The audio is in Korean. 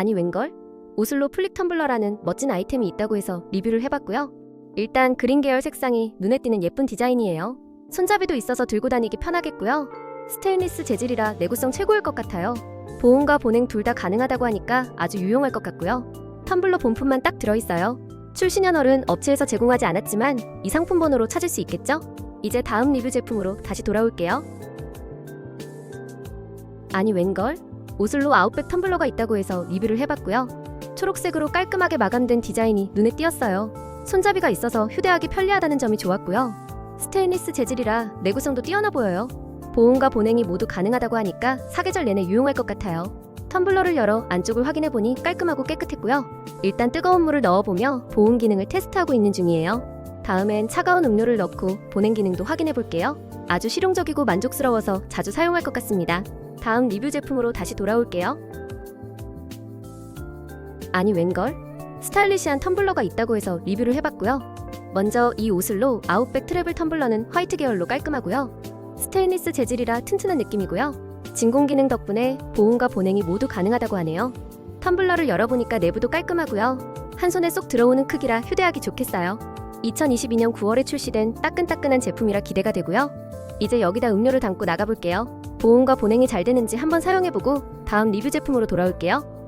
아니 웬걸? 오슬로 플릭 텀블러라는 멋진 아이템이 있다고 해서 리뷰를 해봤고요. 일단 그린 계열 색상이 눈에 띄는 예쁜 디자인이에요. 손잡이도 있어서 들고 다니기 편하겠고요. 스테인리스 재질이라 내구성 최고일 것 같아요. 보온과 보냉 둘 다 가능하다고 하니까 아주 유용할 것 같고요. 텀블러 본품만 딱 들어있어요. 출시 년월은 업체에서 제공하지 않았지만 이 상품 번호로 찾을 수 있겠죠? 이제 다음 리뷰 제품으로 다시 돌아올게요. 아니 웬걸? 오슬로 아웃백 텀블러가 있다고 해서 리뷰를 해봤고요. 초록색으로 깔끔하게 마감된 디자인이 눈에 띄었어요. 손잡이가 있어서 휴대하기 편리하다는 점이 좋았고요. 스테인리스 재질이라 내구성도 뛰어나 보여요. 보온과 보냉이 모두 가능하다고 하니까 사계절 내내 유용할 것 같아요. 텀블러를 열어 안쪽을 확인해 보니 깔끔하고 깨끗했고요. 일단 뜨거운 물을 넣어보며 보온 기능을 테스트하고 있는 중이에요. 다음엔 차가운 음료를 넣고 보냉 기능도 확인해 볼게요. 아주 실용적이고 만족스러워서 자주 사용할 것 같습니다. 다음 리뷰 제품으로 다시 돌아올게요. 아니 웬걸? 스타일리시한 텀블러가 있다고 해서 리뷰를 해봤고요. 먼저 이 오슬로 아웃백 트래블 텀블러는 화이트 계열로 깔끔하고요. 스테인리스 재질이라 튼튼한 느낌이고요. 진공 기능 덕분에 보온과 보냉이 모두 가능하다고 하네요. 텀블러를 열어보니까 내부도 깔끔하고요. 한 손에 쏙 들어오는 크기라 휴대하기 좋겠어요. 2022년 9월에 출시된 따끈따끈한 제품이라 기대가 되고요. 이제 여기다 음료를 담고 나가볼게요. 보온과 보냉이 잘 되는지 한번 사용해보고 다음 리뷰 제품으로 돌아올게요.